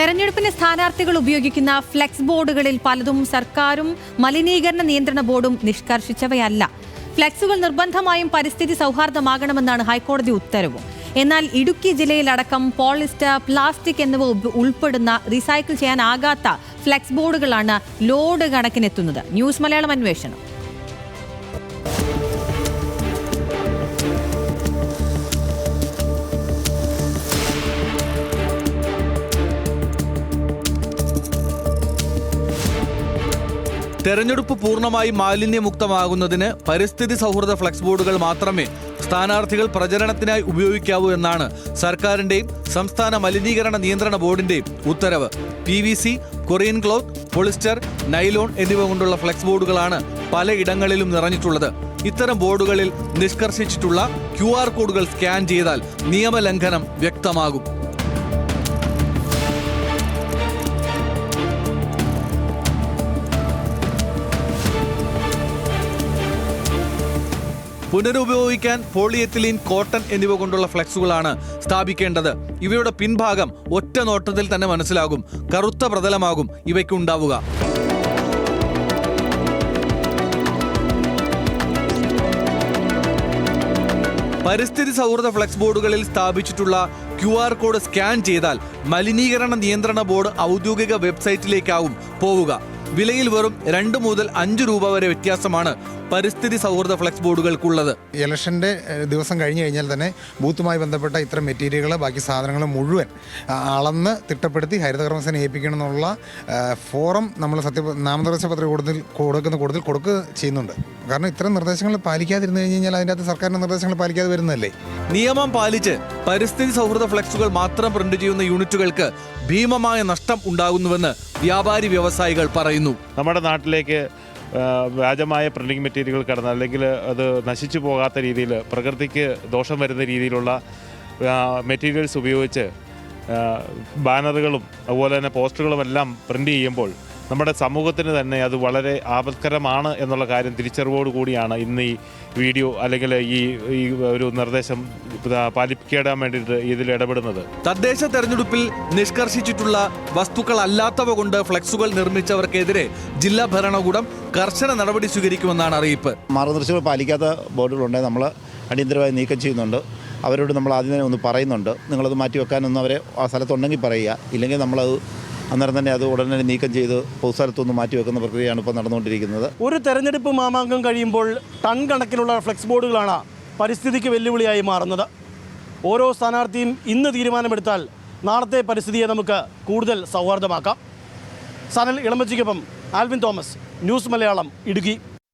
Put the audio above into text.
തെരഞ്ഞെടുപ്പിന് സ്ഥാനാർത്ഥികൾ ഉപയോഗിക്കുന്ന ഫ്ലെക്സ് ബോർഡുകളിൽ പലതും സർക്കാരും മലിനീകരണ നിയന്ത്രണ ബോർഡും നിഷ്കർഷിച്ചവയല്ല. ഫ്ലെക്സുകൾ നിർബന്ധമായും പരിസ്ഥിതി സൗഹാർദ്ദമാകണമെന്നാണ് ഹൈക്കോടതി ഉത്തരവ്. എന്നാൽ ഇടുക്കി ജില്ലയിലടക്കം പോളിസ്റ്റർ പ്ലാസ്റ്റിക് എന്നിവ ഉൾപ്പെടുന്ന റീസൈക്കിൾ ചെയ്യാനാകാത്ത ഫ്ലെക്സ് ബോർഡുകളാണ് ലോഡ് കണക്കിനെത്തുന്നത്. ന്യൂസ് മലയാളം അന്വേഷണം. തെരഞ്ഞെടുപ്പ് പൂർണമായി മാലിന്യമുക്തമാകുന്നതിന് പരിസ്ഥിതി സൗഹൃദ ഫ്ലക്സ് ബോർഡുകൾ മാത്രമേ സ്ഥാനാർത്ഥികൾ പ്രചരണത്തിനായി ഉപയോഗിക്കാവൂ എന്നാണ് സർക്കാരിന്റെയും സംസ്ഥാന മലിനീകരണ നിയന്ത്രണ ബോർഡിന്റെയും ഉത്തരവ്. P V C Korean cloth polyester nylon എന്നിവ കൊണ്ടുള്ള ഫ്ലക്സ് ബോർഡുകളാണ് പലയിടങ്ങളിലും നിറഞ്ഞിട്ടുള്ളത്. ഇത്തരം ബോർഡുകളിൽ നിഷ്കർഷിച്ചിട്ടുള്ള ക്യു കോഡുകൾ സ്കാൻ ചെയ്താൽ നിയമലംഘനം വ്യക്തമാകും. പുനരുപയോഗിക്കാൻ പോളിയെത്തിലീൻ കോട്ടൺ എന്നിവ കൊണ്ടുള്ള ഫ്ലെക്സുകളാണ് സ്ഥാപിക്കേണ്ടത്. ഇവയുടെ പിൻഭാഗം ഒറ്റ നോട്ടത്തിൽ തന്നെ മനസ്സിലാകും. കറുത്ത പ്രതലമാകും ഇവയ്ക്കുണ്ടാവുക. പരിസ്ഥിതി സൗഹൃദ ഫ്ലെക്സ് ബോർഡുകളിൽ സ്ഥാപിച്ചിട്ടുള്ള ക്യു ആർ കോഡ് സ്കാൻ ചെയ്താൽ മലിനീകരണ നിയന്ത്രണ ബോർഡ് ഔദ്യോഗിക വെബ്സൈറ്റിലേക്കാവും പോവുക. വിലയിൽ വെറും രണ്ട് മുതൽ അഞ്ച് രൂപ വരെ വ്യത്യാസമാണ് പരിസ്ഥിതി സൗഹൃദ ഫ്ലെക്സ് ബോർഡുകൾക്കുള്ളത്. ഇലക്ഷന്റെ ദിവസം കഴിഞ്ഞു കഴിഞ്ഞാൽ തന്നെ ബൂത്തുമായി ബന്ധപ്പെട്ട ഇത്തരം മെറ്റീരിയലുകൾ ബാക്കി സാധനങ്ങൾ മുഴുവൻ അളന്ന് തിട്ടപ്പെടുത്തി ഹരിതകർമ്മസേന ഏൽപ്പിക്കണം എന്നുള്ള ഫോറം നമ്മൾ സത്യ നാമനിർദ്ദേശ പത്രിക കൂടുതൽ കൊടുക്കുന്ന കൂടുതൽ കൊടുക്കുക ചെയ്യുന്നുണ്ട്. കാരണം ഇത്തരം നിർദ്ദേശങ്ങൾ പാലിക്കാതിരുന്നു കഴിഞ്ഞ് കഴിഞ്ഞാൽ അതിന്റെ അകത്ത് സർക്കാരിന്റെ നിർദ്ദേശങ്ങൾ പാലിക്കാതെ വരുന്നതല്ലേ? നിയമം പാലിച്ച് പരിസ്ഥിതി സൗഹൃദ ഫ്ലെക്സുകൾ മാത്രം പ്രിന്റ് ചെയ്യുന്ന യൂണിറ്റുകൾക്ക് ഭീമമായ നഷ്ടം ഉണ്ടാകുന്നുവെന്ന് വ്യാപാരി വ്യവസായികൾ പറയുന്നു. നമ്മുടെ നാട്ടിലേക്ക് വ്യാജമായ പ്രിന്റിംഗ് മെറ്റീരിയൽ കടന്ന് അല്ലെങ്കിൽ അത് നശിച്ചു പോകാത്ത രീതിയിൽ പ്രകൃതിക്ക് ദോഷം വരുന്ന രീതിയിലുള്ള മെറ്റീരിയൽസ് ഉപയോഗിച്ച് ബാനറുകളും അതുപോലെ തന്നെ പോസ്റ്ററുകളും എല്ലാം പ്രിന്റ് ചെയ്യുമ്പോൾ നമ്മുടെ സമൂഹത്തിന് തന്നെ അത് വളരെ ആപത്കരമാണ് എന്നുള്ള കാര്യം തിരിച്ചറിവോട് കൂടിയാണ് ഇന്ന് ഈ വീഡിയോ അല്ലെങ്കിൽ ഈ ഈ ഒരു നിർദ്ദേശം പാലിക്കേടാൻ പാലിപ്പിക്കാൻ വേണ്ടിയിട്ട് ഇതിൽ ഇടപെടുന്നത്. തദ്ദേശ തെരഞ്ഞെടുപ്പിൽ നിഷ്കർഷിച്ചിട്ടുള്ള വസ്തുക്കൾ അല്ലാത്തവ കൊണ്ട് ഫ്ലെക്സുകൾ നിർമ്മിച്ചവർക്കെതിരെ ജില്ലാ ഭരണകൂടം കർശന നടപടി സ്വീകരിക്കുമെന്നാണ് അറിയിപ്പ്. മാർഗനിർദ്ദേശങ്ങൾ പാലിക്കാത്ത ബോർഡുകളുണ്ടെങ്കിൽ നമ്മൾ അടിയന്തരമായി നീക്കം ചെയ്യുന്നുണ്ട്. അവരോട് നമ്മൾ ആദ്യം തന്നെ ഒന്ന് പറയുന്നുണ്ട്. നിങ്ങളത് മാറ്റി വെക്കാനൊന്നും അവരെ ആ സ്ഥലത്തുണ്ടെങ്കിൽ പറയുക. ഇല്ലെങ്കിൽ നമ്മളത് അന്നേരം തന്നെ അത് ഉടനെ നീക്കം ചെയ്ത് പൊതുസ്ഥലത്തുനിന്ന് മാറ്റി വെക്കുന്ന പ്രക്രിയയാണ് ഇപ്പോൾ നടന്നുകൊണ്ടിരിക്കുന്നത്. ഒരു തെരഞ്ഞെടുപ്പ് മാമാങ്കം കഴിയുമ്പോൾ ടൺ കണക്കിനുള്ള ഫ്ലെക്സ് ബോർഡുകളാണ് പരിസ്ഥിതിക്ക് വെല്ലുവിളിയായി മാറുന്നത്. ഓരോ സ്ഥാനാർത്ഥിയും ഇന്ന് തീരുമാനമെടുത്താൽ നാളത്തെ പരിസ്ഥിതിയെ നമുക്ക് കൂടുതൽ സൗഹാർദ്ദമാക്കാം. സനൽ ഇളമച്ചിക്കൊപ്പം ആൽവിൻ തോമസ് ന്യൂസ് മലയാളം ഇടുക്കി.